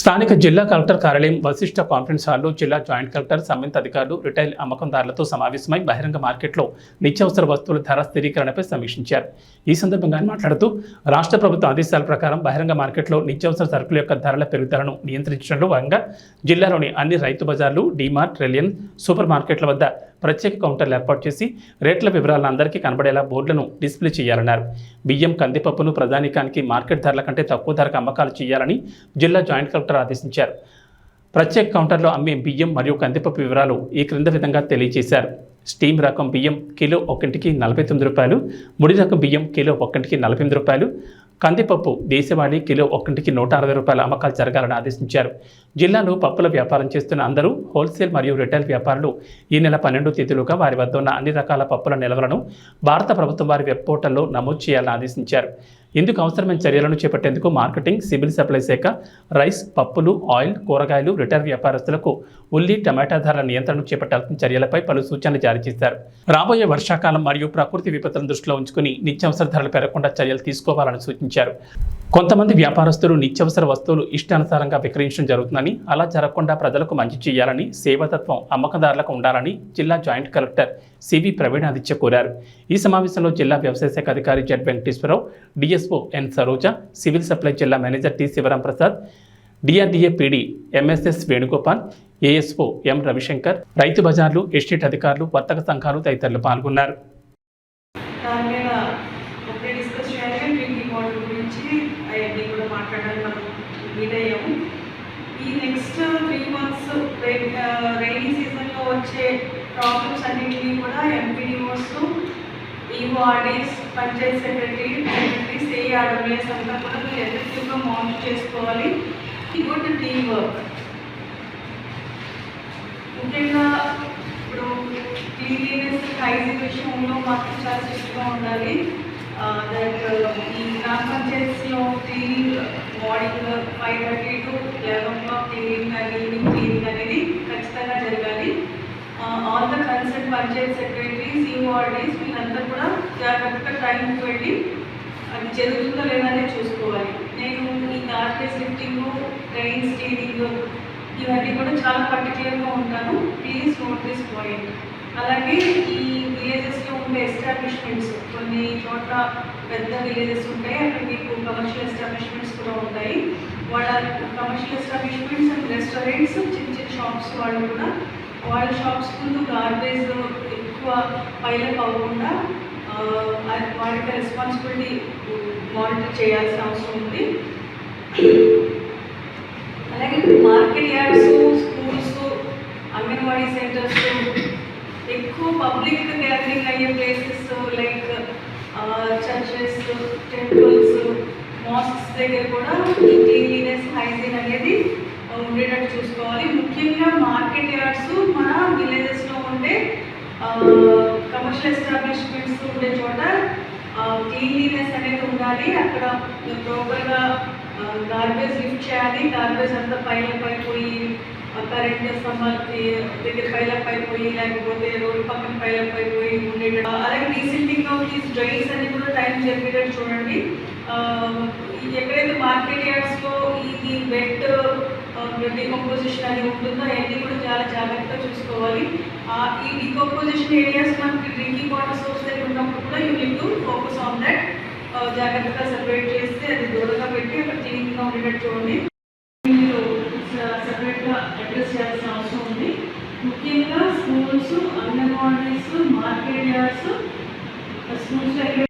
స్థానిక జిల్లా కలెక్టర్ కార్యాలయం వశిష్ట కాన్ఫరెన్స్ హాల్లో జిల్లా జాయింట్ కలెక్టర్ సంబంధిత అధికారులు రిటైల్ అమ్మకందారులతో సమావేశమై బహిరంగ మార్కెట్లో నిత్యావసర వస్తువుల ధర స్థిరీకరణపై సమీక్షించారు. ఈ సందర్భంగా ఆయన మాట్లాడుతూ రాష్ట్ర ప్రభుత్వ ఆదేశాల ప్రకారం బహిరంగ మార్కెట్లో నిత్యావసర సరుకుల యొక్క ధరల పెరుగుదలను నియంత్రించడంలో భాగంగా జిల్లాలోని అన్ని రైతు బజార్లు డీమార్ట్ రిలయన్స్ సూపర్ మార్కెట్ల వద్ద ప్రత్యేక కౌంటర్లు ఏర్పాటు చేసి రేట్ల వివరాలను అందరికీ కనబడేలా బోర్డులను డిస్ప్లే చేయాలన్నారు. బియ్యం కందిపప్పును ప్రధానికానికి మార్కెట్ ధరల కంటే తక్కువ ధరకు అమ్మకాలు చేయాలని జిల్లా జాయింట్ కలెక్టర్ ఆదేశించారు. ప్రత్యేక కౌంటర్లో అమ్మే బియ్యం మరియు కందిపప్పు వివరాలు ఈ క్రింద విధంగా తెలియజేశారు. స్టీమ్ రకం బియ్యం కిలో ఒక్కంటికి నలభై తొమ్మిది రూపాయలు ముడి రకం బియ్యం కిలో ఒక్కంటికి నలభై ఎనిమిది రూపాయలు కందిపప్పు దేశవాళీ కిలో ఒక్కంటికి నూట అరవై రూపాయల అమ్మకాలు జరగాలని ఆదేశించారు. జిల్లాలో పప్పుల వ్యాపారం చేస్తున్న అందరూ హోల్సేల్ మరియు రిటైల్ వ్యాపారులు ఈ నెల పన్నెండు తేదీలుగా వారి వద్ద ఉన్న అన్ని రకాల పప్పుల నిల్వలను భారత ప్రభుత్వం వారి వెబ్ పోర్టల్లో నమోదు చేయాలని ఆదేశించారు. ఇందుకు అవసరమైన చర్యలను చేపట్టేందుకు మార్కెటింగ్ సివిల్ సప్లై శాఖ రైస్ పప్పులు ఆయిల్ కూరగాయలు రిటైల్ వ్యాపారస్తులకు ఉల్లి టమాటా ధరల నియంత్రణ చేపట్టాల్సిన చర్యలపై పలు సూచనలు జారీ చేశారు. రాబోయే వర్షాకాలం మరియు ప్రకృతి విపత్తులను దృష్టిలో ఉంచుకుని నిత్యావసర ధరలు పెరగకుండా చర్యలు తీసుకోవాలని సూచించారు. కొంతమంది వ్యాపారస్తులు నిత్యవసర వస్తువులు ఇష్టానుసారంగా విక్రయించడం జరుగుతుందని అలా జరగకుండా ప్రజలకు మంచి చేయాలని సేవాతత్వం అమ్మకందారులకు ఉండాలని జిల్లా జాయింట్ కలెక్టర్ సివి ప్రవీణాదిత్య కోరారు. ఈ సమావేశంలో జిల్లా వ్యవసాయ శాఖ అధికారి Z Venkateswararao DSO N Saroja civil supply జిల్లా manager T Sivaram Prasad DRDA PD MSS Venugopal ASO M Ravishankar రైతు బజార్లు ఎస్టేట్ అధికారులు వర్తక సంఘాలు తదితరులు పాల్గొన్నారు దాని మీద ఒకటే డిస్కస్ చేయాలి డ్రింకింగ్ వాటర్ గురించి అవన్నీ కూడా మనం మీట్ అయ్యాము. ఈ నెక్స్ట్ త్రీ మంత్స్ రైనీ సీజన్లో వచ్చే ప్రాబ్లమ్స్ అన్నింటినీ కూడా MPDOs EORDs panchayat secretary secretaries ARWS అంతా కూడా మీరు ఎఫెక్టివ్గా మానిటర్ చేసుకోవాలి. గుడ్ టీమ్ వర్క్ ముఖ్యంగా ఇప్పుడు క్లీన్లీనెస్ హైజీన్ విషయంలో మాత్రం చాలా స్ట్రిక్ట్గా ఉండాలి. దట్ ఈ గ్రామ పంచాయత్స్లో cleaning morning five thirty to eleven clock cleaning కానీ ఈవినింగ్ క్లీనింగ్ అనేది ఖచ్చితంగా జరగాలి. All the concern panchayat secretaries EORDs వీళ్ళంతా కూడా జాగ్రత్తగా టైంకి వెళ్ళి అది జరుగుతుందో లేదని చూసుకోవాలి. నేను ఈ గార్బేజ్ లిఫ్టింగ్ ట్రైన్ స్టీరింగ్ ఇవన్నీ కూడా చాలా పర్టికులర్గా ఉంటాను. ప్లీజ్ నోట్ దిస్ పాయింట్ అలాగే ఎస్టాబ్లిష్మెంట్స్ కొన్ని చోట్ల పెద్ద విలేజెస్ ఉంటాయి అక్కడ మీకు కమర్షియల్ ఎస్టాబ్లిష్మెంట్స్ కూడా ఉంటాయి. వాళ్ళ కమర్షియల్ ఎస్టాబ్లిష్మెంట్స్ అండ్ రెస్టారెంట్స్ చిన్న చిన్న షాప్స్ వాళ్ళు కూడా వాళ్ళ షాప్స్ ముందు గార్బేజ్ ఎక్కువ పైలప్ అవ్వకుండా ఆ, అది రెస్పాన్సిబిలిటీ మానిటర్ చేయాల్సిన అవసరం ఉంది. అలాగే market yards schools anganwadi centres ఎక్కువ పబ్లిక్ గ్యాదరింగ్ అయ్యే ప్లేసెస్ చర్చెస్ టెంపుల్స్ మాస్క్స్ దగ్గర కూడా ఈ క్లీన్లీనెస్ హైజీన్ అనేది ఉండేటట్టు చూసుకోవాలి. ముఖ్యంగా మార్కెట్ యార్డ్స్ మన విలేజెస్లో ఉండే కమర్షియల్ ఎస్టాబ్లిష్మెంట్స్ ఉండే చోట క్లీన్లీనెస్ అనేది ఉండాలి. అక్కడ ప్రాపర్గా గార్బేజ్ లిఫ్ట్ చేయాలి. గార్బేజ్ అంతా పైన పైపోయి కరెంట్ స్తంభాలకి దగ్గర పైల పైపోయి లేకపోతే రోడ్డు పక్కన పైల పైపోయి ఉండేటట్టు. అలాగే డీసెంటింగ్ ఆఫ్ దీస్ డ్రైన్స్ కూడా టైం జరిగేటట్టు చూడండి. ఎక్కడైతే మార్కెట్ యార్డ్స్లో ఇది వెట్ డికంపోజిషన్ అని ఉంటుందో అవన్నీ కూడా చాలా జాగ్రత్తగా చూసుకోవాలి. ఈ డికంపోజిషన్ ఏరియాస్ మనకి డ్రింకింగ్ వాటర్ సోర్స్ దగ్గర ఉన్నప్పుడు కూడా యూ నీడ్ టు ఫోకస్ జాగ్రత్తగా సెపరేట్ చేస్తే అది దూరంగా పెట్టి అక్కడ క్లీన్గా ఉండేటట్టు చూడండి. మీరు సెపరేట్గా అడ్రస్ చేయాల్సిన అవసరం ఉంది. ముఖ్యంగా schools anganwadis market yards schools అయితే